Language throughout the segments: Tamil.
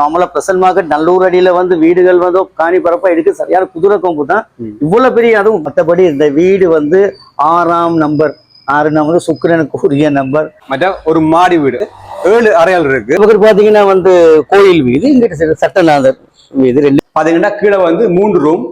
நார்மலா பிரசன்ட் மார்க்கெட் நல்லூர் அடியில வந்து வீடுகள் வந்து காணி பரப்பா இருக்கு. சரியான குதிரை கொம்பு தான். இவ்வளவு பெரிய அதுவும் மற்றபடி இந்த வீடு வந்து ஆறாம் நம்பர். ஆறு நம்பர் சுக்கிரனுக்கு உரிய நம்பர். மற்ற ஒரு மாடி வீடு. ஏழு அறைகள் இருக்கு. பக்கத்து பாத்தீங்கன்னா வந்து கோயில் வீடு இங்கிட்ட சட்டநாதர் வீடு ரெண்டு பாத்தீங்கன்னா கீழே வந்து மூன்று ரூம்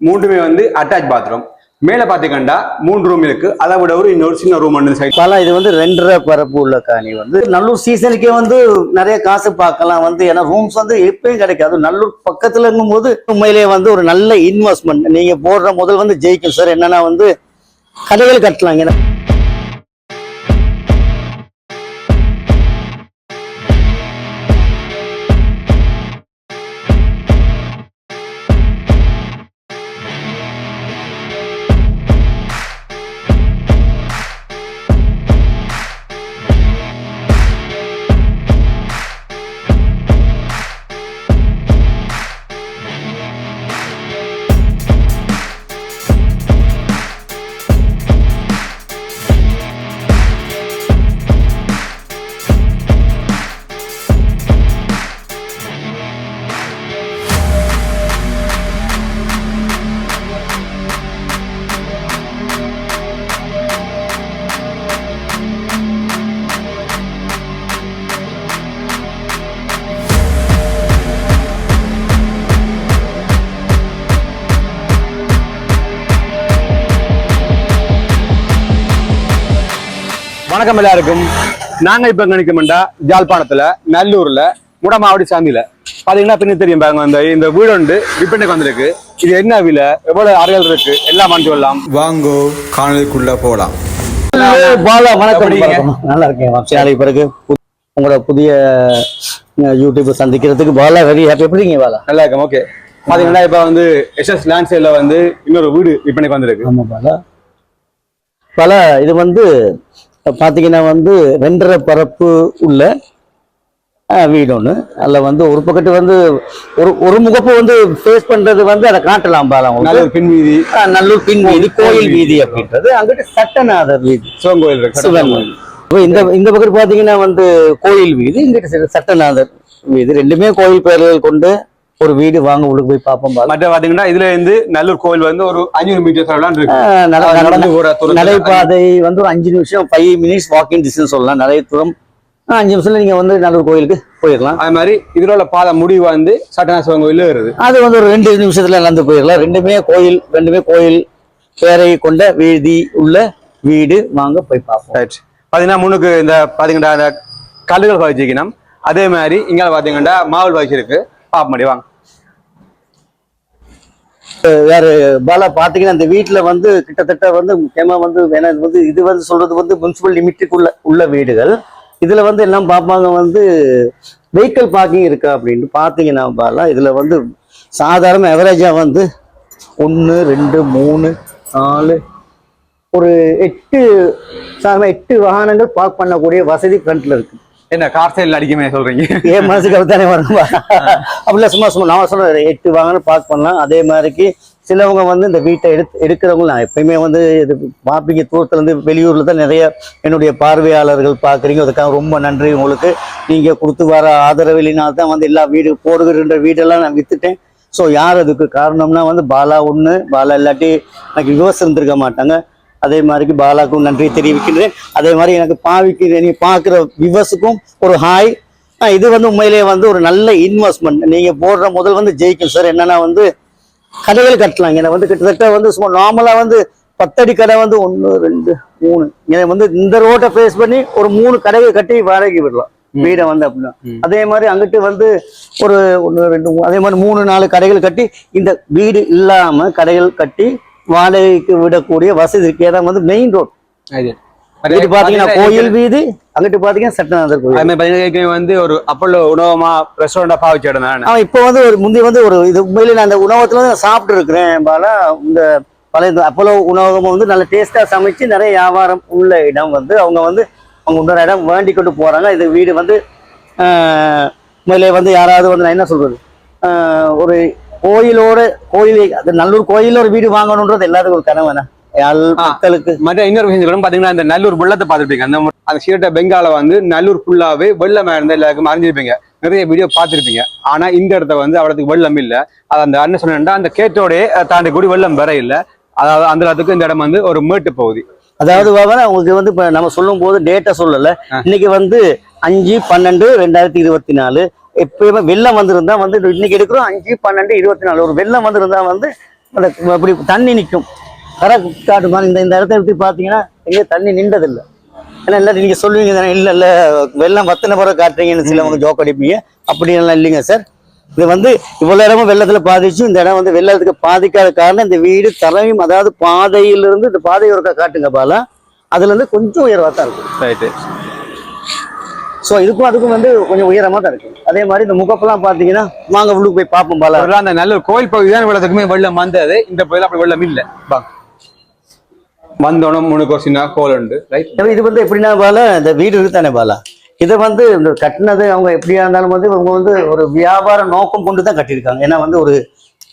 மூன்றுமே வந்து அட்டாச் பாத்ரூம் மேல பாத்துக்கண்டா மூன்று ரூம் இருக்கு. அதை விட ஒரு இன்னொரு சின்ன ரூம் ஒன்று சைட் பல இது வந்து ரெண்டரை பரப்பு உள்ள காணி வந்து. நல்லூர் சீசனுக்கே வந்து நிறைய காசு பார்க்கலாம் வந்து. ஏன்னா ரூம்ஸ் வந்து எப்பயும் கிடைக்காது. நல்லூர் பக்கத்துல இருக்கும் போது உண்மையிலேயே வந்து ஒரு நல்ல இன்வெஸ்ட்மெண்ட் நீங்க போடுற முதல் வந்து ஜெயிக்கும். சார் என்னன்னா வந்து கடைகள் கட்டலாம். ஏன்னா வணக்கம் எல்லாருக்கும் நாங்க இப்ப கணிக்கமெண்டா ஜாழ்ப்பாணத்துல நல்லூர்ல முடமாவடி சாந்தியில. பாத்தீங்கன்னா பின்ன தெரியும் பாருங்க அந்த இந்த வீடு வந்து விற்பனைக்கு வந்திருக்கு. இது என்ன விலை? எவ்வளவு அறைகள் இருக்கு? எல்லாம் வாங்கிட்டு வரலாம். வாங்கோ காணொலிக்குள்ள போலாம். பாலா வணக்கம். நல்லா இருக்கேன் நாளைக்கு பிறகு உங்களோட புதிய யூடியூப் சந்திக்கிறதுக்கு பாலா வெரி ஹாப்பி எப்படி இருக்கீங்க பாலா? நல்லா இருக்கும் ஓகே பாத்தீங்கன்னா இப்ப வந்து எஸ்எஸ் லேண்ட் சேல்ல வந்து இன்னொரு வீடு விற்பனைக்கு வந்திருக்கு. ஆமா பாலா. பாலா இது வந்து பாத்தீங்கன்னா வந்து ரெண்டரை பரப்பு உள்ள வீடு ஒன்று அதில் வந்து ஒரு பக்கத்து வந்து ஒரு ஒரு முகப்பு வந்து ஃபேஸ் பண்றது வந்து அதை காட்டலாம். நல்லூர் பின் வீதி. நல்லூர் பின் வீதி கோயில் வீதி. அப்படின்றது. அங்கிட்டு சட்டநாதர் வீதி. சிவன் கோயில் சிவன் இப்ப இந்த இந்த பக்கம் பாத்தீங்கன்னா வந்து கோயில் வீடு இங்கிட்ட சட்டநாதர் வீடு ரெண்டுமே கோயில் பெயர்கள் கொண்டு ஒரு வீடு வாங்க உள்ளுக்கு போய் பார்ப்போம். மற்ற பாத்தீங்கன்னா இதுல இருந்து நல்லூர் கோயில் வந்து ஒரு அஞ்சூறு மீட்டர் தொலைவுல இருக்கு. நடைபாதை வந்து ஒரு அஞ்சு நிமிஷம் ஃபைவ் மினிட்ஸ் வாக்கிங் டிஸ்டன்ஸ் சொல்லலாம். நிறைய தூரம். அஞ்சு நிமிஷத்துல நீங்க வந்து நல்லூர் கோயிலுக்கு போயிடலாம். அது மாதிரி இதுல உள்ள பாதை முடிவு வந்து சட்டநாத சிவன் கோயில வருது. அது வந்து ஒரு ரெண்டு நிமிஷத்துல நடந்து போயிடலாம். ரெண்டுமே கோயில் ரெண்டுமே கோயில் பேரை கொண்ட வீதி உள்ள வீடு வாங்க போய் பார்ப்போம். பாத்தீங்கன்னா முன்னுக்கு இந்த பாத்தீங்கன்னா கல்லுகள் பாய்ச்சிக்கணும் அதே மாதிரி இங்க பாத்தீங்கன்னா மாவல் பாய்ச்சி இருக்கு பாப்ப முடியும் வாங்க. வேற பாலா பாத்தீங்கன்னா இந்த வீட்டுல வந்து கிட்டத்தட்ட வந்து முக்கியமா வந்து வேணா இது வந்து இது வந்து சொல்றது வந்து முனிசிபல் லிமிட்டுக்குள்ள உள்ள வீடுகள். இதுல வந்து எல்லாம் பார்ப்பாங்க வந்து வெஹிக்கிள் பார்க்கிங் இருக்கா அப்படின்ட்டு பாத்தீங்கன்னா பாலா இதுல வந்து சாதாரண எவரேஜா வந்து ஒன்று ரெண்டு மூணு நாலு ஒரு எட்டு சாதாரண எட்டு வாகனங்கள் பார்க் பண்ணக்கூடிய வசதி ஃப்ரண்ட்ல இருக்கு. என்ன கார் சைடில் அடிக்குமே சொல்றீங்க. என் மனசுக்கு அப்படித்தானே வரும். அப்படிலாம் சும்மா சும்மா நான் சொல்றேன் எட்டு வாங்கணும் பார்க் பண்ணலாம். அதே மாதிரிக்கு சிலவங்க வந்து இந்த வீட்டை எடுத்து எடுக்கிறவங்க நான் எப்பயுமே வந்து இது பார்ப்பீங்க தூரத்துலேருந்து வெளியூரில் தான் நிறைய என்னுடைய பார்வையாளர்கள் பார்க்குறீங்க. அதுக்காக ரொம்ப நன்றி உங்களுக்கு. நீங்கள் கொடுத்து வர ஆதரவினால் தான் வந்து எல்லா வீடு போடுகின்ற வீடெல்லாம் நான் விற்றுட்டேன் ஸோ யார் அதுக்கு காரணம்னா வந்து பாலா ஒன்று பாலா இல்லாட்டி எனக்கு விவசாயம் இருந்திருக்க மாட்டாங்க. அதே மாதிரிக்கு பாலாக்கும் நன்றி தெரிவிக்கின்றேன். அதே மாதிரி எனக்கு பாவிக்கு நீ பார்க்குற விவசுக்கும் ஒரு ஹாய் இது வந்து உண்மையிலேயே வந்து ஒரு நல்ல இன்வெஸ்ட்மெண்ட் நீங்க போடுற முதல் வந்து ஜெயிக்கும். சார் என்னன்னா வந்து கடைகள் கட்டலாம். ஏன்னா வந்து கிட்டத்தட்ட வந்து சும்மா நார்மலா வந்து பத்தடி கடை வந்து ஒன்று ரெண்டு மூணு. எனக்கு வந்து இந்த ரோட்டை ஃபேஸ் பண்ணி ஒரு மூணு கடைகள் கட்டி வாடகைக்கு விடலாம். வீடை வந்து அப்படின்னா. அதே மாதிரி அங்கிட்டு வந்து ஒரு ஒன்று ரெண்டு மூணு அதே மாதிரி மூணு நாலு கடைகள் கட்டி இந்த வீடு இல்லாம கடைகள் கட்டி வாடகைக்கு விடக்கூடிய வசதி இருக்கு ஏன்னா வந்து மெயின் ரோட் இது பாத்தீங்கன்னா கோயில் வீதி அங்கிட்டு பாத்தீங்கன்னா சட்டநாதர் கோயில். அது மாதிரி வந்து ஒரு அப்பல்லோ உணவமா ரெஸ்டாரண்டா பாவிச்ச இடம் தான் அவன் இப்போ வந்து ஒரு முந்தி வந்து ஒரு இது உண்மையிலே நான் அந்த உணவகத்துல வந்து நான் சாப்பிட்டு இருக்கிறேன் பாலா. இந்த பழைய அப்போலோ உணவகம் வந்து நல்ல டேஸ்டா சமைச்சு நிறைய வியாபாரம் உள்ள இடம் வந்து அவங்க வந்து அவங்க இன்னொரு இடம் வேண்டி கொண்டு போறாங்க. இது வீடு வந்து உண்மையிலே வந்து யாராவது வந்து நான் என்ன சொல்றது? ஒரு கோயிலோட கோயில் நல்லூர் கோயில்ல ஒரு வீடு வாங்கணுன்றது எல்லாத்துக்கும் ஒரு கனவு என்ன யாழ் ஆ. மக்களுக்கு. மற்ற இன்னொரு விஷயம் சொல்லணும் பாத்தீங்கன்னா இந்த நல்லூர் வெள்ளத்தை பார்த்துருப்பீங்க அந்த அந்த சீட்டை பெங்கால வந்து நல்லூர் ஃபுல்லாவே வெள்ளமா இருந்தா எல்லாருக்கும் அறிஞ்சிருப்பீங்க. நிறைய வீடியோ பார்த்திருப்பீங்க. ஆனா இந்த இடத்த வந்து அவ்வளவுக்கு வெள்ளம் இல்ல. அது அந்த அண்ணன் சொன்னா அந்த கேட்டோடய தாண்டி கூடி வெள்ளம் வர இல்ல. அதாவது அந்த இடத்துக்கு இந்த இடம் வந்து ஒரு மேட்டு பகுதி. அதாவது பாபா உங்களுக்கு வந்து இப்ப நம்ம சொல்லும் போது டேட்டா சொல்லல. இன்னைக்கு வந்து அஞ்சு பன்னெண்டு ரெண்டாயிரத்தி இருபத்தி நாலு. எப்பயுமே வெள்ளம் வந்திருந்தா வந்து இன்னைக்கு எடுக்கிறோம் அஞ்சு பன்னெண்டு இருபத்தி நாலு ஒரு வெள்ளம் வந்திருந்தா வந்து அந்த அப்படி தண்ணி நிற்கும் கரை காட்டு மாதிரி இந்த இந்த இடத்த எப்படி பார்த்தீங்கன்னா எங்கே தண்ணி நின்றதில்லை. ஏன்னா இல்லை நீங்க சொல்லுவீங்க தானே இல்லை இல்லை வெள்ளம் வத்தின பிறகு காட்டுறீங்கன்னு சிலவங்க ஜோக் அடிப்பீங்க. அப்படி எல்லாம் இல்லைங்க சார் இது வந்து இவ்வளவு இடமும் வெள்ளத்துல பாதிச்சு இந்த இடம் வந்து வெள்ளத்துக்கு பாதிக்காத காரணம் இந்த வீடு தரையும் அதாவது பாதையிலிருந்து இந்த பாதை ஒருக்கா காட்டுங்க பாலா. அதுல இருந்து கொஞ்சம் உயர்வா தான் இருக்கும். ரைட்டு ஸோ இதுக்கும் அதுக்கும் வந்து கொஞ்சம் உயரமா தான் இருக்கு. அதே மாதிரி இந்த முகப்பெல்லாம் பாத்தீங்கன்னா வாங்க உள்ளுக்கு போய் பார்ப்போம் பாலா. அந்த நல்ல கோயில் பகுதி தான் வெள்ளத்துக்குமே வெள்ளம் வந்தது. இந்த பகுதியில் அப்படி வெள்ளம் இல்ல. வாங்க வந்தோனும் முன்னுக்கு ஒரு சின்ன கோல் உண்டு ரைட் இது வந்து எப்படின்னா பாலா இந்த வீடு இருக்கு தானே பாலா? இதை வந்து இந்த கட்டினது அவங்க எப்படியா இருந்தாலும் வந்து இவங்க வந்து ஒரு வியாபார நோக்கம் கொண்டு தான் கட்டியிருக்காங்க. ஏன்னா வந்து ஒரு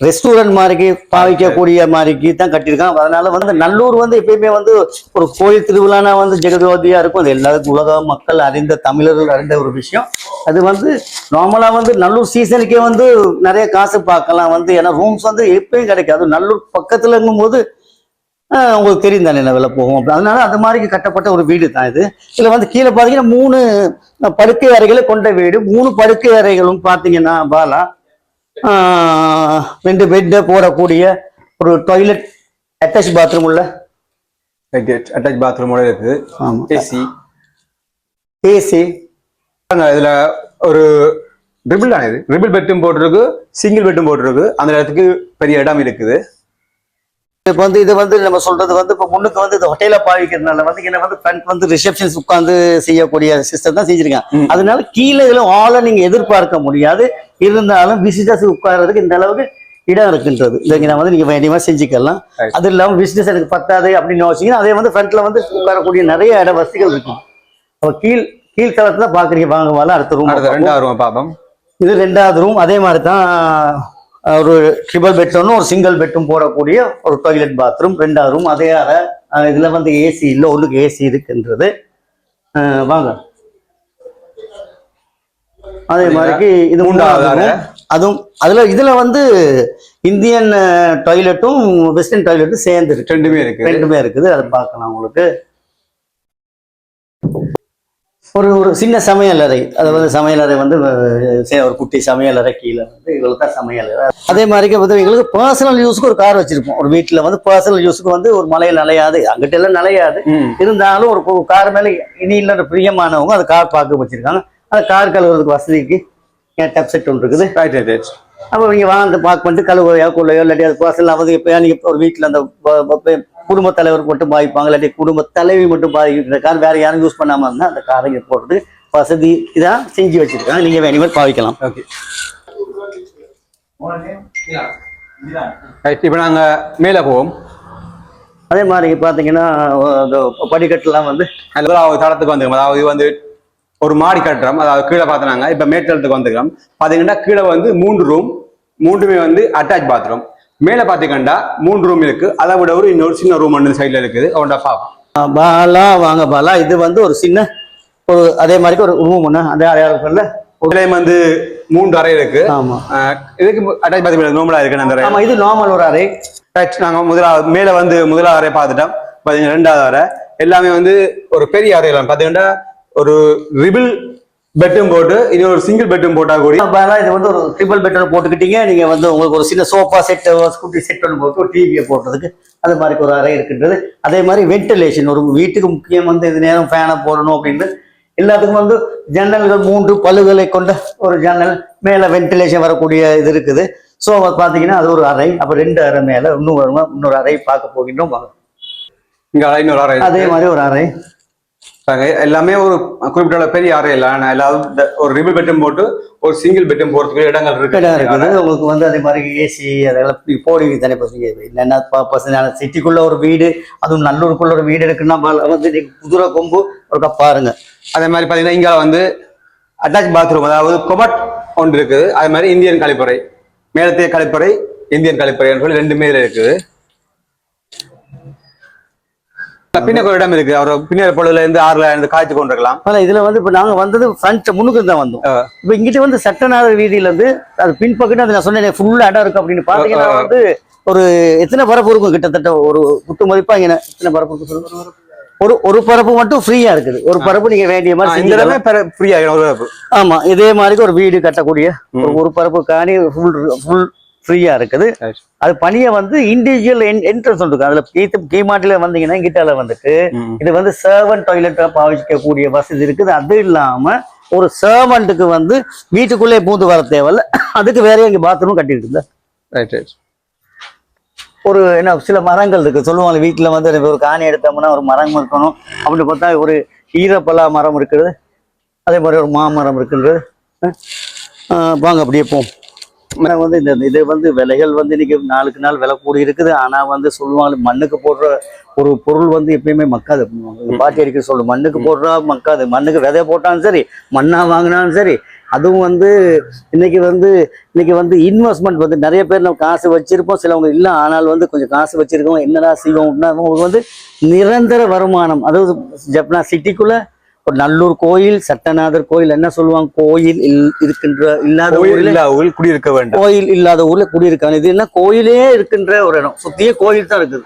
ரெஸ்டாரண்ட் மாதிரிக்கு பாவிக்கக்கூடிய மாதிரிக்கு தான் கட்டியிருக்கான் அதனால வந்து நல்லூர் வந்து எப்பயுமே வந்து ஒரு கோயில் திருவிழானா வந்து ஜெகஜோதியா இருக்கும். அது எல்லாருக்கும் உலக மக்கள் அறிந்த தமிழர்கள் அறிந்த ஒரு விஷயம். அது வந்து நார்மலா வந்து நல்லூர் சீசனுக்கே வந்து நிறைய காசு பார்க்கலாம் வந்து. ஏன்னா ரூம்ஸ் வந்து எப்பயும் கிடைக்காது. நல்லூர் பக்கத்துல இருக்கும்போது உங்களுக்கு தெரியும் தானே என்ன விலை போகும் அப்படி அதனால அது மாதிரி கட்டப்பட்ட ஒரு வீடு தான் இது. இதில் வந்து கீழே பார்த்தீங்கன்னா மூணு படுக்கை அறைகளை கொண்ட வீடு. மூணு படுக்கை அறைகளும் பார்த்தீங்கன்னா பாலா ரெண்டு பெட்டு போடக்கூடிய ஒரு டாய்லெட் அட்டாச் பாத்ரூம் உள்ள? அட்டாச் பாத்ரூமோட இருக்குது. ஏசி ஏசி இதுல ஒரு ட்ரிபிள் தான் இது. ட்ரிபிள் பெட்டும் போட்டிருக்கு சிங்கிள் பெட்டும் போட்டிருக்கு. அந்த இடத்துக்கு பெரிய இடம் இருக்குது. இப்போ வந்து இது வந்து நம்ம சொல்றது வந்து இப்போ முன்னுக்கு வந்து இது ஹோட்டல பாவிக்கிறதுனால வந்து என்ன வந்து ஃப்ரண்ட் வந்து ரிசப்ஷன்ஸ் உட்காந்து செய்யக்கூடிய சிஸ்டம் தான் செஞ்சிருக்காங்க. அதனால கீழே இதுல ஆளை நீங்க எதிர்பார்க்க முடியாது. இருந்தாலும் விசிட்டர்ஸ் உட்கார்றதுக்கு இந்த அளவுக்கு இடம் இருக்குன்றது. இதை நான் வந்து நீங்க வேண்டியமா செஞ்சுக்கலாம். அது இல்லாம விசிட்டர்ஸ் எனக்கு பத்தாது அப்படின்னு யோசிச்சீங்கன்னா அதே வந்து ஃப்ரண்ட்ல வந்து உட்காரக்கூடிய நிறைய இட வசதிகள் இருக்கும். அப்ப கீழ் கீழ் தளத்துல தான் பாக்குறீங்க வாங்க அடுத்த ரூம் ரெண்டாவது ரூம் பாப்போம் இது ரெண்டாவது ரூம் அதே மாதிரி தான் ஒரு ட்ரிபிள் பெட் ஒன்று ஒரு சிங்கிள் பெட்டும் போடக்கூடிய ஒரு டாய்லெட் பாத்ரூம் ரெண்டாவது ரூம் அதே இதுல வந்து ஏசி இல்லை ஒன்றுக்கு ஏசி இருக்குன்றது. வாங்க. அதே மாதிரிக்கு இது மூன்றாவது. அதுவும் அதுல இதுல வந்து இந்தியன் டாய்லெட்டும் வெஸ்டர்ன் டாய்லெட்டும் சேர்ந்து இருக்கு. ரெண்டுமே இருக்கு ரெண்டுமே இருக்குது. அதை பார்க்கலாம் உங்களுக்கு. ஒரு ஒரு சின்ன சமையலறை அது வந்து சமையலறை வந்து ஒரு குட்டி சமையலறை கீழே வந்து இவ்வளவு தான் சமையலறை அதே மாதிரி வந்து எங்களுக்கு பர்சனல் யூஸ்க்கு ஒரு கார் வச்சிருப்போம். ஒரு வீட்டுல வந்து பர்சனல் யூஸ்க்கு வந்து ஒரு மலையில் நலையாது அங்கிட்ட எல்லாம் நலையாது. இருந்தாலும் ஒரு கார் மேல இனி இல்ல பிரியமானவங்க அந்த கார் பார்க்க வச்சிருக்காங்க. அந்த கார் கழுவுறதுக்கு வசதிக்கு டப் செட் ஒன்று இருக்குது. ரைட் ரைட் ரைட் அப்போ நீங்கள் வாங்க பார்க் பண்ணிட்டு கழுவையோ கொள்ளையோ இல்லாட்டி அது பர்சனல் வந்து இப்போ நீங்கள் ஒரு வீட்டில் அந்த குடும்ப தலைவர் மட்டும் பாதிப்பாங்க இல்லாட்டி குடும்ப தலைவி மட்டும் பாதிக்கிற கார் வேற யாரும் யூஸ் பண்ணாம இருந்தால் அந்த காரை போடுறதுக்கு வசதி இதான் செஞ்சு வச்சிருக்காங்க. நீங்கள் வேணுமே பாவிக்கலாம். ஓகே இப்போ நாங்க மேல போவோம். அதே மாதிரி பார்த்தீங்கன்னா படிக்கட்டுலாம் வந்து அதாவது தளத்துக்கு வந்துக்கிறோம் அதாவது வந்து ஒரு மாடி கட்டுறோம். அதாவது கீழே பார்த்தாங்க இப்ப மேட்டலத்துக்கு வந்துக்கிறோம் பாத்தீங்கன்னா கீழே வந்து மூன்று ரூம் மூன்றுமே வந்து அட்டாச் பாத்ரூம் மேல பாத்தீங்கன்னா மூன்று ரூம் இருக்கு. அதை விட ஒரு இன்னொரு சின்ன ரூம் ஒன்று சைட்ல இருக்குது. அவன்டா பாப்போம் ஆ, பாலா வாங்க பாலா. இது வந்து ஒரு சின்ன ஒரு அதே மாதிரி ஒரு ரூம் ஒன்று அதே அடையாளத்தில் இதுலயும் வந்து மூன்று அறை இருக்கு. ஆமா. இதுக்கு அட்டாச் பாத்ரூம் நோமலா இருக்கு அந்த அறை ஆமா இது நார்மல் ஒரு அறை ரைட் நாங்க முதலாவது மேல வந்து முதலாவது அறை பார்த்துட்டோம். பாத்தீங்கன்னா ரெண்டாவது அறை எல்லாமே வந்து ஒரு பெரிய அறையில பாத்தீங்கன்னா ஒரு ரிபிள் பெட்டும் போட்டு இனி ஒரு சிங்கிள் பெட்டும் போட்டா கூடி. இது வந்து ஒரு ட்ரிபிள் பெட்டர் போட்டுக்கிட்டீங்க. நீங்க வந்து உங்களுக்கு ஒரு சின்ன சோஃபா செட் ஸ்கூட்டி செட் ஒன்று போட்டு ஒரு டிவியை போடுறதுக்கு அது மாதிரி ஒரு அறை இருக்கின்றது. அதே மாதிரி வென்டிலேஷன் ஒரு வீட்டுக்கு முக்கியம் வந்து இது நேரம் ஃபேனை போடணும் அப்படின்னு. எல்லாத்துக்கும் வந்து ஜன்னல்கள் மூன்று பல்லுகளை கொண்ட ஒரு ஜன்னல் மேல வென்டிலேஷன் வரக்கூடிய இது இருக்குது. ஸோ பார்த்தீங்கன்னா அது ஒரு அறை அப்போ ரெண்டு அறை மேல இன்னும் வருமா இன்னொரு அறை பார்க்க போகின்றோம். அதே மாதிரி ஒரு அறை. எல்லாமே ஒரு குறிப்பிட்ட பெரிய அறை இல்லை. ஆனா எல்லாரும் ஒரு ரிபிள் பெட்டும் போட்டு ஒரு சிங்கிள் பெட்டும் போறதுக்கு இடங்கள் இருக்கு இடம் இருக்குது. உங்களுக்கு வந்து அதே மாதிரி ஏசி அதெல்லாம் இப்படி போடுவீங்க தானே பசங்க. என்னென்ன பர்சன் சிட்டிக்குள்ள ஒரு வீடு அதுவும் நல்லூருக்குள்ள ஒரு வீடு இருக்குன்னா பல- வந்து நீங்க குதிரை கொம்பு ஒரு பாருங்க. அதே மாதிரி பாத்தீங்கன்னா இங்க வந்து அட்டாச் பாத்ரூம் அதாவது கொமட் ஒன்று இருக்குது. அதே மாதிரி இந்தியன் கழிப்பறை மேலத்தைய கழிப்பறை இந்தியன் கழிப்பறை சொல்லி ரெண்டுமே இருக்குது. ஒரு இடம் இருக்கு. அவர் பின்னர் பொழுதுல இருந்து ஆறுல இருந்து காய்ச்சி கொண்டிருக்கலாம். இதுல வந்து இப்ப நாங்க வந்தது ஃப்ரண்ட் முன்னுக்கு தான் வந்தோம். இப்ப இங்கிட்ட வந்து சட்டநாதர் வீதியில இருந்து அது பின்பக்கம் அது நான் சொன்னேன் ஃபுல்லா இடம் இருக்கு அப்படின்னு பாத்தீங்கன்னா வந்து ஒரு எத்தனை பரப்பு இருக்கும்? கிட்டத்தட்ட ஒரு குத்து மதிப்பா இங்க எத்தனை பரப்பு சொல்லுங்க? ஒரு ஒரு பரப்பு மட்டும் ஃப்ரீயா இருக்குது. ஒரு பரப்பு நீங்க வேண்டிய மாதிரி இந்த. இடமே ஃப்ரீயா. ஆமா இதே மாதிரி ஒரு வீடு கட்டக்கூடிய ஒரு ஒரு பரப்பு காணி ஃபுல் ஃபுல் ஃப்ரீயா இருக்குது. அது பணியை வந்து இண்டிவிஜுவல் என்ட்ரன்ஸ் இருக்கு. அதுல கீத்து கீமாட்டில வந்தீங்கன்னா கிட்டால வந்துட்டு. இது வந்து சர்வன்ட் டாய்லெட்டா பாவிக்கக்கூடிய வசதி இருக்குது. அது இல்லாம ஒரு சர்வெண்ட்டுக்கு வந்து வீட்டுக்குள்ளே பூந்து வர தேவையில்ல. அதுக்கு வேற இங்க பாத்ரூம் கட்டியிருக்குல்ல ரைட் ரைட் ஒரு என்ன சில மரங்கள் இருக்கு. சொல்லுவாங்க வீட்டுல வந்து ஒரு காணி எடுத்தோம்னா ஒரு மரம் இருக்கணும். அப்படின்னு பார்த்தா ஒரு ஈரப்பலா மரம் இருக்குது அதே மாதிரி ஒரு மாமரம் இருக்குன்றது வாங்க அப்படியே போம் மரம் வந்து இந்த இது வந்து விலைகள் வந்து இன்னைக்கு நாளுக்கு நாள் விலை கூடி இருக்குது. ஆனா வந்து சொல்லுவாங்க மண்ணுக்கு போடுற ஒரு பொருள் வந்து எப்பயுமே மக்காது. பாட்டி அடிக்க சொல்லு மண்ணுக்கு போடுறா மக்காது. மண்ணுக்கு விதை போட்டாலும் சரி மண்ணா வாங்கினாலும் சரி அதுவும் வந்து இன்னைக்கு வந்து இன்னைக்கு வந்து இன்வெஸ்ட்மெண்ட் வந்து நிறைய பேர் நம்ம காசு வச்சிருப்போம். சிலவங்க இல்லை ஆனால் வந்து கொஞ்சம் காசு வச்சிருக்கோம் என்னடா செய்வோம் அப்படின்னா அவங்களுக்கு வந்து நிரந்தர வருமானம். அதாவது ஜப்னா சிட்டிக்குள்ள நல்லூர் கோயில் சட்டநாதர் கோயில் என்ன சொல்லுவாங்க? கோயில் இருக்கின்ற இல்லாத கோயில் ஊர்ல குடியிருக்க வேண்டும். கோயில் இல்லாத ஊர்ல குடியிருக்காங்க இது என்ன? கோயிலே இருக்கின்ற ஒரு இடம். சுத்தியே கோயில் தான் இருக்குது.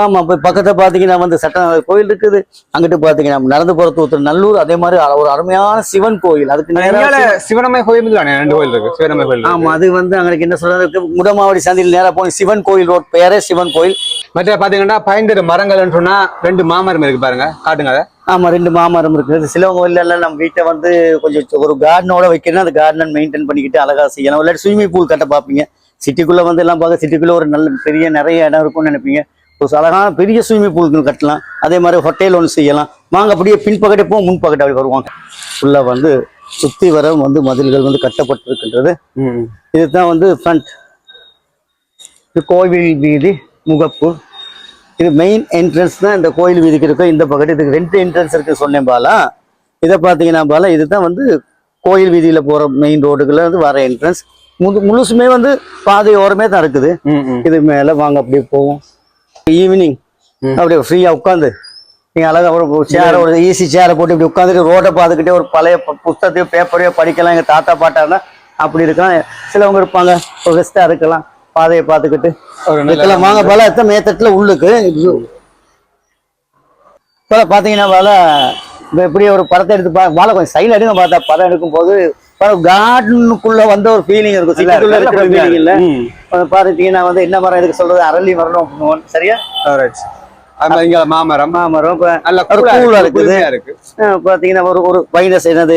ஆமா இப்ப பக்கத்துல பாத்தீங்கன்னா வந்து சட்டநாதர் கோயில் இருக்குது. அங்கிட்டு பாத்தீங்கன்னா நடந்து போறது ஒருத்தர் நல்லூர் அதே மாதிரி ஒரு அருமையான சிவன் கோயில். அதுக்கு நேரா இங்கால சிவனம்மை கோயில் ரெண்டு கோயில் இருக்கு சிவனம்மை கோயில். ஆமா அது வந்து அங்களுக்கு என்ன சொல்றது முடமாவடி சந்தையில் நேரா போய் சிவன் கோயில் ரோட் பேரே சிவன் கோயில். மற்ற பாத்தீங்கன்னா பயங்கர மரங்கள்னு சொன்னா ரெண்டு மாமரம் இருக்கு பாருங்க காட்டுங்க அதை. ஆமா ரெண்டு மாமரம் இருக்குது. சிலவங்க இல்ல நம்ம வீட்டை வந்து கொஞ்சம் ஒரு கார்டனோட வைக்கணும். அந்த கார்டன் மெயின்டைன் பண்ணிக்கிட்டு அழகா செய்யணும் இல்லாட்டி ஸ்விம்மிங் பூல் கட்ட பார்ப்பீங்க. சிட்டிக்குள்ள வந்து எல்லாம் பார்க்க சிட்டிக்குள்ள ஒரு நல்ல பெரிய நிறைய இடம் இருக்கும்னு நினைப்பீங்க. ஒரு அழகான பெரிய ஸ்விம்மிங் பூல் கட்டலாம். அதே மாதிரி ஹோட்டல் ஒன்று செய்யலாம். வாங்க அப்படியே பின்பக்கட்டே போ முன்பக்கட்டே அப்படி வருவாங்க. ஃபுல்லா வந்து சுத்தி வர வந்து மதில்கள் வந்து கட்டப்பட்டிருக்கின்றது. இதுதான் வந்து ஃப்ரண்ட் இது கோவில் வீதி முகப்பு. இது மெயின் என்ட்ரன்ஸ் தான் இந்த கோயில் வீதிக்கு இருக்கும். இந்த பக்கத்து இதுக்கு ரெண்டு என்ட்ரன்ஸ் இருக்கு சொன்னேன் பாலா. இதை பார்த்தீங்கன்னா பாலா இதுதான் வந்து கோயில் வீதியில போற மெயின் ரோடுக்குள்ள வந்து வர என்ட்ரன்ஸ் முழு முழுசுமே வந்து பாதை ஓரமே தான் இருக்குது. இது மேல வாங்க அப்படியே போவோம். ஈவினிங் அப்படியே ஃப்ரீயா உட்காந்து. நீங்க அழகா ஒரு சேர ஒரு ஈஸி சேரை போட்டு இப்படி உட்காந்துட்டு ரோட்டை பார்த்துக்கிட்டே ஒரு பழைய பு- புஸ்தகத்தையோ பேப்பரையோ படிக்கலாம். எங்க தாத்தா பாட்டா இருந்தா அப்படி இருக்கலாம். சிலவங்க இருப்பாங்க. ஒரு ரெஸ்டா இருக்கலாம். பாதையை பார்த்துக்கிட்டு. இருக்கலாம் வாங்க பல எத்தனை மேத்தட்டுல உள்ளுக்கு? இப்ப பாத்தீங்கன்னா பல இப்ப எப்படி ஒரு படத்தை எடுத்து பா வாழை கொஞ்சம் சைல எடுங்க பார்த்தா படம் எடுக்கும் போது கார்டனுக்குள்ள வந்த ஒரு ஃபீலிங் இருக்கும். சிட்டிக்குள்ள இருக்கிற ஃபீலிங் இல்ல. பாத்தீங்கன்னா வந்து என்ன மரம் இதுக்கு சொல்றது? அரளி மரம் சரியா? மாமரம். மாமரம் கூலா கூலா இருக்கு, இருக்குது. பாத்தீங்கன்னா ஒரு ஒரு வைனஸ் என்னது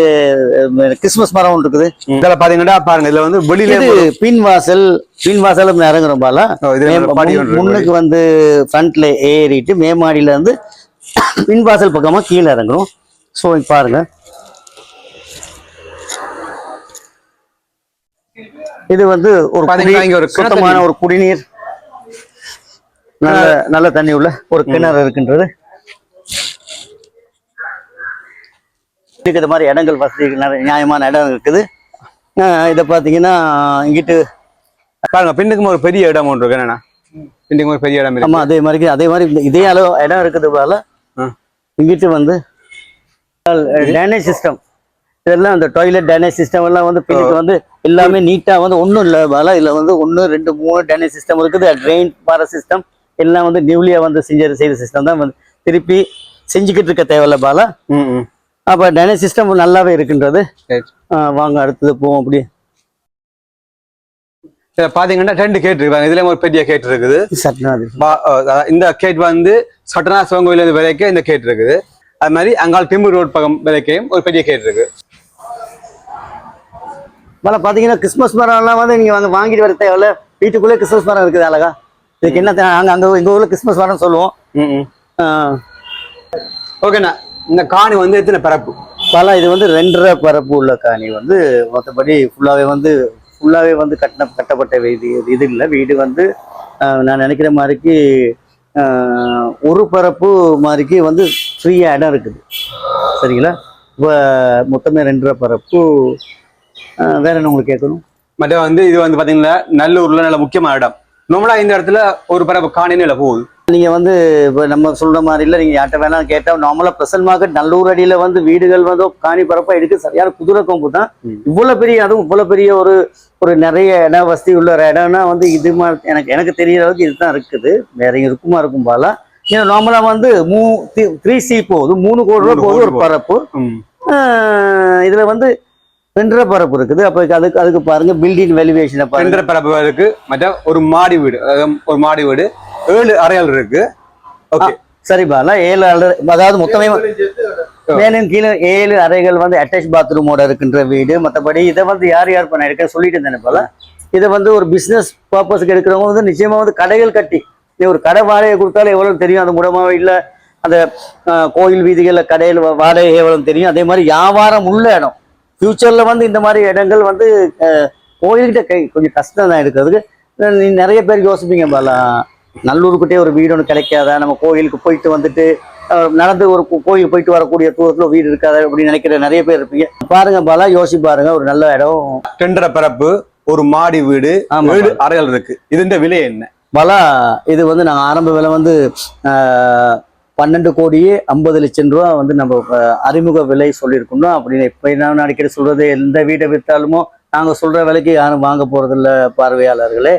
கிறிஸ்மஸ் மரம் ஒன்று இருக்குது. இதுல பாத்தீங்கன்னா பாருங்க இதுல வந்து வெளியில பின் வாசல் பின் வாசல் இறங்குறோம் பாலா. முன்னுக்கு வந்து ஃப்ரண்ட்ல ஏறிட்டு மேமாடியில இருந்து பின் வாசல் பக்கமா கீழே இறங்குறோம். ஸோ பாருங்க. இது வந்து ஒரு சுத்தமான. ஒரு குடிநீர். நல்ல நல்ல தண்ணி உள்ள ஒரு கிணறு இருக்கின்றது. இந்த மாதிரி இடங்கள் வசதி நியாயமான இடம் இருக்குது. இதை பார்த்தீங்கன்னா இங்கிட்டு பாருங்க பின்னுக்கும் ஒரு பெரிய இடம் ஒன்று இருக்கு. என்னன்னா பின்னுக்கும் ஒரு பெரிய இடம் இருக்கு. ஆமா அதே மாதிரி அதே மாதிரி இதே அளவு இடம் ஆ. இங்கிட்டு வந்து டேனேஜ் சிஸ்டம் இதெல்லாம் அந்த டாய்லெட் டேனேஜ் சிஸ்டம் எல்லாம் வந்து பின்னுக்கு வந்து எல்லாமே நீட்டா வந்து ஒன்றும் இல்லை பால. இதுல வந்து ஒன்று ரெண்டு மூணு டேனேஜ் சிஸ்டம் இருக்குது. ட்ரெயின் பார சிஸ்டம் எல்லாம் வந்து நியூலியா வந்து செஞ்ச செய்த சிஸ்டம் தான் வந்து திருப்பி செஞ்சுக்கிட்டு இருக்க தேவையில்ல பாலா. அப்ப டேனேஜ் சிஸ்டம் நல்லாவே இருக்கின்றது. வாங்க அடுத்தது போவோம் அப்படி பாத்தீங்கன்னா ரெண்டு கேட் இருக்கு பாருங்க. இதுல ஒரு பெரிய கேட் இருக்குது. இந்த கேட் வந்து சட்டனா சிவன் கோயில் வரைக்கும் இந்த கேட் இருக்குது. அது மாதிரி அங்காள் டிம்பர் ரோட் பக்கம் வரைக்கும் ஒரு பெரிய கேட் இருக்கு. மேல பாத்தீங்கன்னா கிறிஸ்மஸ் மரம் எல்லாம் வந்து நீங்க வந்து வாங்கிட்டு வர தேவையில்ல. வீட்டுக்குள்ளே கிறிஸ்மஸ் மரம் இருக்குது அழகா. இதுக்கு என்ன தே- அங்க அங்க எங்க ஊர்ல கிறிஸ்மஸ் மரம் சொல்லுவோம். ஓகேண்ணா இந்த காணி வந்து எத்தனை பரப்பு? பல இது வந்து ரெண்டரை பரப்பு உள்ள காணி வந்து மற்றபடி ஃபுல்லாவே வந்து ஃபுல்லாவே வந்து கட்டின கட்டப்பட்ட வீடு இது இல்லை. வீடு வந்து நான் நினைக்கிற மாதிரிக்கு ஒரு பரப்பு மாதிரிக்கு வந்து ஃப்ரீயாக இடம் இருக்குது. சரிங்களா? இப்போ மொத்தமே ரெண்டரை பரப்பு. வேற என்ன உங்களுக்கு கேட்கணும்? மற்ற வந்து இது வந்து பாத்தீங்கன்னா நல்லூர்ல நல்ல முக்கியமான இடம். நம்மளா இந்த இடத்துல ஒரு பரப்பு காணின்னு இல்ல போகுது. நீங்க வந்து இப்போ நம்ம சொல்ற மாதிரி இல்லை நீங்க யார்கிட்ட வேணாலும் கேட்டா நார்மலா பிரசன்ட் மார்க்கெட் நல்லூர் அடியில வந்து வீடுகள் வந்து காணி பரப்பா எடுக்க சரியான குதிரை கொம்பு தான். இவ்வளவு பெரிய அதுவும் இவ்வளவு பெரிய ஒரு ஒரு நிறைய இட வசதி உள்ள இடம்னா வந்து இது மாதிரி எனக்கு எனக்கு தெரியற அளவுக்கு இதுதான் இருக்குது. வேற எங்க இருக்குமா இருக்கும் பாலா. ஏன்னா நார்மலா வந்து மூ த்ரீ சி போகுது. மூணு கோடி ரூபா போகுது ஒரு ரூபா. பரப்பு. இதுல வந்து ரெண்டரை பரப்பு இருக்குது. அப்ப அதுக்கு அதுக்கு பாருங்க பில்டிங் வேல்யூவேஷனை பாருங்க. ரெண்டரை பரப்பு இருக்கு மற்ற ஒரு மாடி வீடு ஒரு மாடி வீடு ஏழு அறைகள் இருக்கு. ஓகே சரி பாலா ஏழு அறை- அதாவது மொத்தமே மேலும் கீழே ஏழு அறைகள் வந்து அட்டாச் பாத்ரூமோட இருக்கின்ற வீடு. மற்றபடி இதை வந்து யார் யார் பண்ண இருக்க சொல்லிட்டு இருந்தேன் போல. இதை வந்து ஒரு பிசினஸ் பர்பஸ்க்கு எடுக்கிறவங்க வந்து நிச்சயமா வந்து கடைகள் கட்டி நீ ஒரு கடை வாடகை கொடுத்தாலும் எவ்வளவு தெரியும்? அது மூலமா இல்ல அந்த கோயில் வீதிகளில் கடையில் வாடகை எவ்வளவு தெரியும்? அதே மாதிரி வியாபாரம் உள்ள இடம். ஃபியூச்சர்ல வந்து இந்த மாதிரி இடங்கள் வந்து கோயில்கிட்ட கை கொஞ்சம் கஷ்டம் தான் நீ நிறைய பேர் யோசிப்பீங்க பாலா நல்லூருக்கிட்டே ஒரு வீடு ஒன்று கிடைக்காதா நம்ம கோயிலுக்கு போயிட்டு வந்துட்டு நடந்து ஒரு கோயில் போயிட்டு வரக்கூடிய தூரத்துல வீடு இருக்காது அப்படின்னு நினைக்கிற நிறைய பேர் இருப்பீங்க. பாருங்க பாலா யோசி பாருங்க ஒரு நல்ல இடம். ரெண்டரை பரப்பு ஒரு மாடி வீடு ஏழு அறைகள் இருக்கு. இதுன்ற விலை என்ன? பாலா இது வந்து நாங்கள் ஆரம்ப விலை வந்து பன்னெண்டு கோடியே ஐம்பது லட்சம் ரூபா வந்து நம்ம அறிமுக விலை சொல்லியிருக்கணும் அப்படின்னு இப்போ நான் அடிக்கடி சொல்றது எந்த வீட்டை விற்றாலுமோ நாங்கள் சொல்ற விலைக்கு யாரும் வாங்க போறதில்ல பார்வையாளர்களே.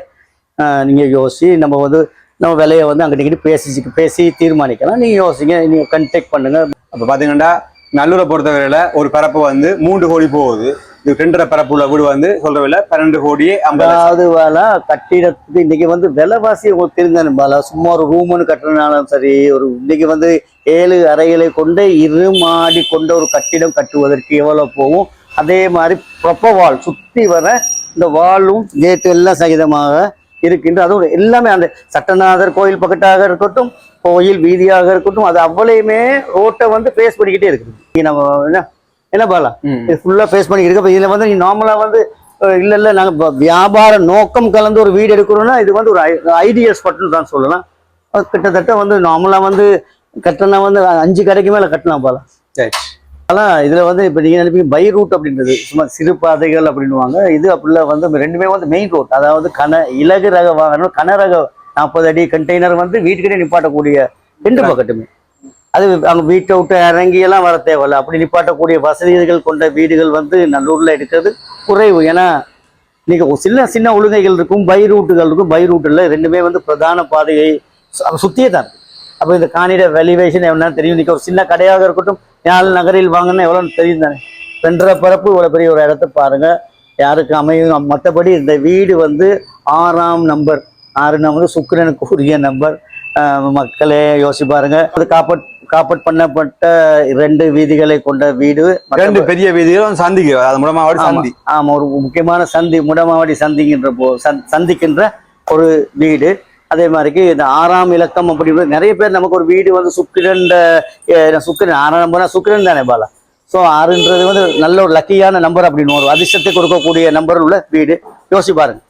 நீங்கள் நீங்க யோசி நம்ம வந்து நம்ம விலையை வந்து அங்கிட்ட பேசி பேசி தீர்மானிக்கலாம். நீங்கள் யோசிங்க நீங்கள் கண்டெக்ட் பண்ணுங்க. அப்போ பார்த்தீங்கன்னா நல்லூரை பொறுத்தவரையில ஒரு பரப்பு வந்து மூன்று கோடி போகுது. இது ரெண்டரை பரப்பு உள்ள வீடு வந்து சொல்ற விலை பன்னெண்டு கோடியே ஐம்பதாவது அதாவது வேலை கட்டிடத்துக்கு இன்னைக்கு வந்து விலைவாசி உங்களுக்கு தெரிஞ்சானு பாலா சும்மா ஒரு ரூம்னு கட்டுறதுனாலும் சரி ஒரு இன்னைக்கு வந்து ஏழு அறைகளை கொண்டு இரு மாடி கொண்ட ஒரு கட்டிடம் கட்டுவதற்கு எவ்வளோ போகும்? அதே மாதிரி ப்ரொப்ப வால் சுற்றி வர இந்த வாலும் கேட்டு எல்லாம் சகிதமாக இருக்கின்ற அதுவும் எல்லாமே அந்த சட்டநாதர் கோயில் பக்கத்தாக இருக்கட்டும் கோயில் வீதியாக இருக்கட்டும் அது அவ்வளையுமே ரோட்டை வந்து ஃபேஸ் பண்ணிக்கிட்டே இருக்குது. நம்ம என்ன என்ன பாலா. இது ஃபுல்லா ஃபேஸ் பண்ணி இருக்கு. இதுல வந்து நீ நார்மலா வந்து இல்ல இல்ல நாங்க ப- வியாபார நோக்கம் கலந்து ஒரு வீடு எடுக்கிறோம்னா இது வந்து ஒரு ஐடியல் ஸ்பாட்னு தான் சொல்லலாம். கிட்டத்தட்ட வந்து நார்மலா வந்து கட்டினா வந்து அஞ்சு கடைக்கு மேல கட்டலாம் போல சரி. ஆனா இதுல வந்து இப்ப நீங்க நினைப்பீங்க பை ரூட் அப்படின்றது சும்மா சிறு பாதைகள் அப்படின்னுவாங்க. இது அப்படிலாம் வந்து ரெண்டுமே வந்து மெயின் ரோட் அதாவது கன இலகு ரக வாகனம் கன ரக நாற்பது அடி கண்டெய்னர் வந்து வீட்டுக்கிட்டே நிப்பாட்டக்கூடிய ரெண்டு பக்கட்டுமே அது அங்க வீட்டை விட்டு இறங்கி எல்லாம் வர தேவையில்ல. அப்படி நிப்பாட்டக்கூடிய வசதிகள் கொண்ட வீடுகள் வந்து நல்லூர்ல எடுக்கிறது குறைவு. ஏன்னா ஒரு சின்ன சின்ன ஒழுங்கைகள் இருக்கும் பை ரூட்டுகள் இருக்கும். பை ரூட்டில் ரெண்டுமே வந்து பிரதான பாதையை சு- அது சுத்தியே தான் இருக்கு. அப்போ இந்த காணிட வேல்யூவேஷன் என்னன்னு தெரியும்? இன்னைக்கு ஒரு சின்ன கடையாக இருக்கட்டும் யாழ் நகரில் வாங்கினா எவ்வளோன்னு தெரியும் தானே? ரெண்டரை பரப்பு இவ்வளோ பெரிய ஒரு இடத்த பாருங்க. யாருக்கு அமையும்? மற்றபடி இந்த வீடு வந்து ஆறாம் நம்பர் ஆறு நம்பர் சுக்கிரனுக்கு உரிய நம்பர். மக்களே யோசி பாருங்க. அது காப்பட் காப்பட் பண்ணப்பட்ட ரெண்டு வீதிகளை கொண்ட வீடு. ரெண்டு பெரிய வீதிகளும் சந்திக்கு அது மூலமா வாடி ஆமா, சந்தி. ஆமா ஒரு முக்கியமான சந்தி முடமாவடி சந்திக்கின்ற போ சந்- சந்திக்கின்ற ஒரு வீடு. அதே மாதிரிக்கு இந்த ஆறாம் இலக்கம் அப்படின்றது நிறைய பேர் நமக்கு ஒரு வீடு வந்து சுக்கிரன் சுக்கிரன் ஆறாம் நம்பர்னா சுக்கிரன் தானே பாலா? ஸோ ஆறுன்றது வந்து நல்ல ஒரு லக்கியான நம்பர் அப்படின்னு ஒரு அதிர்ஷ்டத்தை கொடுக்கக்கூடிய நம்பர் உள்ள வீடு. யோசி பாருங்க.